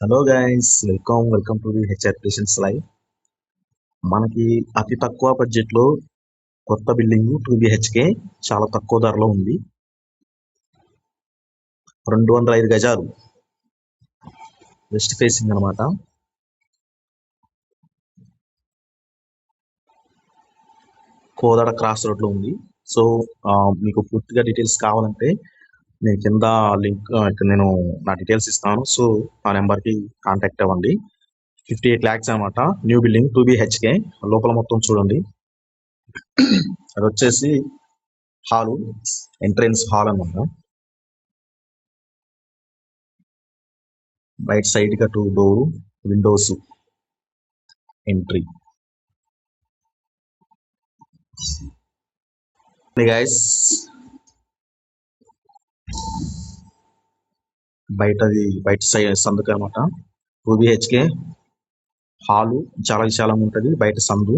Hello guys welcome welcome to the HR patients live మనకి అతి తక్కువ బడ్జెట్లో కొత్త బిల్డింగ్ టూ బిహెచ్కే చాలా తక్కువ ధరలో ఉంది. రెండు వందల ఐదు గజాలు. వెస్ట్ ఫేసింగ్ అనమాట. కోదాడ క్రాస్ రోడ్లో ఉంది. సో ఆ, మీకు పూర్తిగా డీటెయిల్స్ కావాలంటే నేను కింద లింక్ ఇక్కడ నేను నా డీటెయిల్స్ ఇస్తాను. సో ఆ నెంబర్కి కాంటాక్ట్ అవ్వండి. ఫిఫ్టీ ఎయిట్ ల్యాక్స్ అనమాట న్యూ బిల్డింగ్ టూ బిహెచ్కే లోపల మొత్తం చూడండి. అది వచ్చేసి హాలు ఎంట్రన్స్ హాల్ అనమాట బయట సైడ్గా two door windows entry. Guys బయటది బయట సైడ్ సందుకు అనమాట టూ బిహెచ్కే హాలు చాలా విశాలంగా ఉంటది బయట సందు.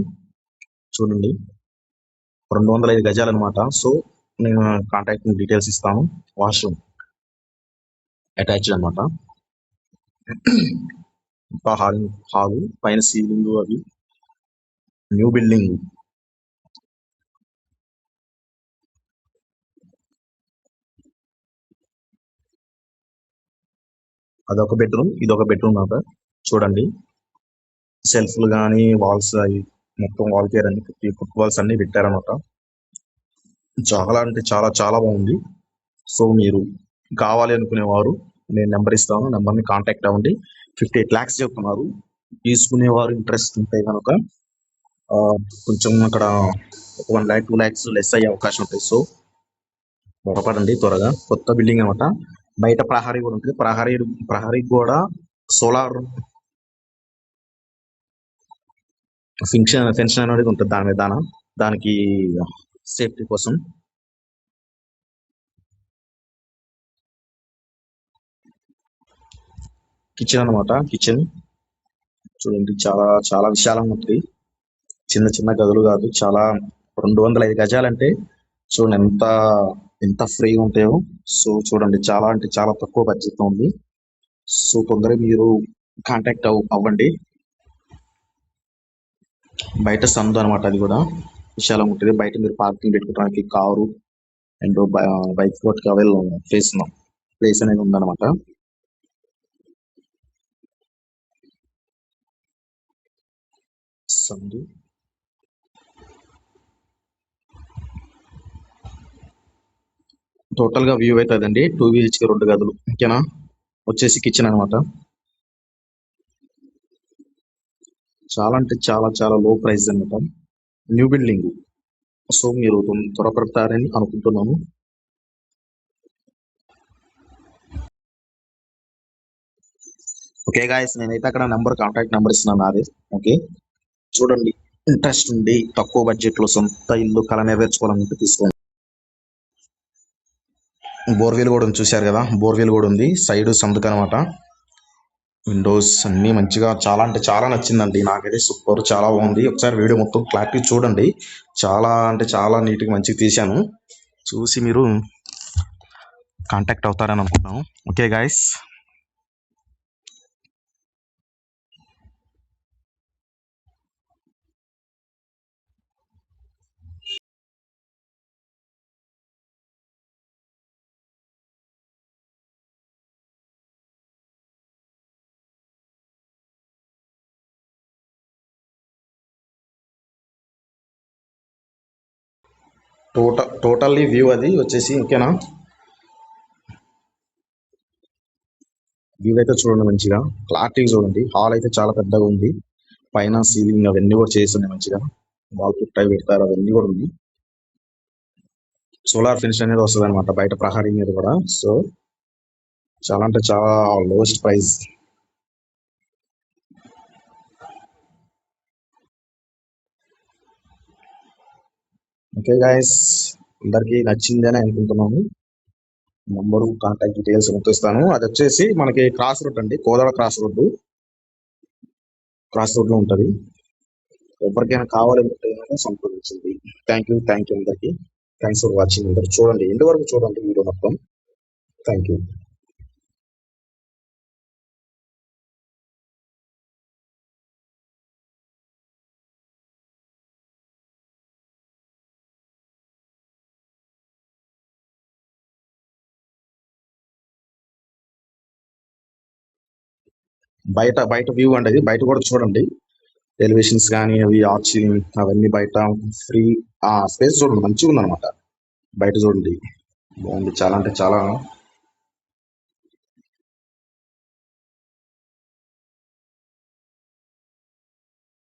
చూడండి. రెండు వందల ఐదు గజాలు అనమాట సో నేను కాంటాక్ట్ డీటెయిల్స్ ఇస్తాను. వాష్రూమ్ అటాచ్ అనమాట హాల్ హాలు పైన సీలింగ్ అవి. New building. అదొక బెడ్రూమ్ ఇదొక బెడ్రూమ్ అనమాట చూడండి. సెల్ఫ్లు కానీ వాల్స్ అవి మొత్తం వాల్ కేర్ అన్ని ఫుట్ వాల్స్ అన్ని పెట్టారనమాట చాలా అంటే చాలా చాలా బాగుంది. సో మీరు కావాలి అనుకునేవారు నేను నెంబర్ ఇస్తాను నెంబర్ని కాంటాక్ట్ అవ్వండి. ఫిఫ్టీ ఎయిట్ ల్యాక్స్ చెప్తున్నారు. తీసుకునేవారు ఇంట్రెస్ట్ ఉంటే కనుక ఆ, కొంచెం అక్కడ one lakh two lakhs less అయ్యే అవకాశం ఉంటుంది. సో త్వరపడండి త్వరగా. కొత్త బిల్డింగ్ అనమాట బయట ప్రహరీ కూడా ఉంటుంది. ప్రహరీ ప్రహరీ కూడా సోలార్ ఫింక్షన్ ఫెన్షన్ అనేది ఉంటుంది దాని మీద దానికి సేఫ్టీ కోసం. కిచెన్ అన్నమాట. కిచెన్. చూడండి చాలా చాలా విశాలంగా ఉంటుంది చిన్న చిన్న గదులు కాదు చాలా రెండు వందల ఐదు గజాలంటే చూడండి ఎంత ఎంత ఫ్రీగా ఉంటాయో. సో చూడండి చాలా అంటే చాలా తక్కువ బడ్జెట్ ఉంది. సో తొందరగా మీరు కాంటాక్ట్ అవ్ అవ్వండి. బయట సందు అనమాట అది కూడా. విశాలంగా ఉంటుంది. బయట మీరు పార్కింగ్ పెట్టుకోవడానికి కారు అండ్ బైక్ కొట్టుకు అవైల్ ప్లేస్ ప్లేస్ అనేది ఉందన్నమాట. సందు టోటల్గా వ్యూ అవుతుందండి టూ కి రెండు గదులు. ఓకేనా? వచ్చేసి కిచెన్ అన్నమాట. చాలా అంటే చాలా చాలా లో ప్రైస్ అన్నమాట. న్యూ బిల్డింగ్ సో మీరు త్వరపడతారని అనుకుంటున్నాను. ఓకే గాయస్ నేనైతే అక్కడ నెంబర్ కాంటాక్ట్ నెంబర్ ఇస్తున్నాను నాది. ఓకే? చూడండి. ఇంట్రెస్ట్ ఉండి తక్కువ బడ్జెట్లో సొంత ఇల్లు కళ నెరవేర్చుకోవాలనుకుంటే తీసుకోండి. బోర్వెల్ కూడా ఉంది చూశారు కదా? బోర్వెల్ కూడా ఉంది సైడ్ సందుకు అనమాట విండోస్ అన్ని మంచిగా చాలా అంటే చాలా నచ్చిందండి. నాకైతే సూపర్ చాలా బాగుంది. ఒకసారి వీడియో మొత్తం క్లారిటీ చూడండి. చాలా అంటే చాలా నీట్గా మంచిగా తీశాను. చూసి మీరు కాంటాక్ట్ అవుతారని అనుకుంటున్నాను. Okay guys total totally view అది వచ్చేసి ఓకేనా? వ్యూ అయితే చూడండి మంచిగా. క్లారిటీ చూడండి. హాల్ అయితే చాలా పెద్దగా ఉంది. పైన సీలింగ్ అవన్నీ కూడా చేసి ఉన్నాయి మంచిగా. వాల్ పుట్ అవి పెడతారు అవన్నీ కూడా ఉంది. సోలార్ ఫినిష్ అనేది వస్తుంది అనమాట బయట ప్రహరీ మీద కూడా. సో చాలా అంటే చాలా లోయెస్ట్ ప్రైస్ ఓకే గాయస్ అందరికి నచ్చింది అని అనుకుంటున్నాను నంబరు కాంటాక్ట్ డీటెయిల్స్ పంపిస్తాను అది వచ్చేసి మనకి క్రాస్ రోడ్ అండి. కోదాడ క్రాస్ రోడ్డు క్రాస్ రోడ్లో ఉంటది. ఎవరికైనా కావాలనుకుంటే సంప్రదించండి. థ్యాంక్ యూ థ్యాంక్ యూ అందరికి. థ్యాంక్స్ ఫర్ వాచింగ్ అందరు చూడండి. ఎండ్ వరకు చూడండి వీడియో మొత్తం. థ్యాంక్ యూ బయట బయట వ్యూ అండి. ఇది బయట కూడా చూడండి. ఎలివేషన్స్ కానీ అవి ఆర్చి అవన్నీ బయట ఫ్రీ ఆ స్పేస్ చూడండి. మంచిగా ఉందన్నమాట బయట చూడండి. బాగుంది. చాలా అంటే చాలా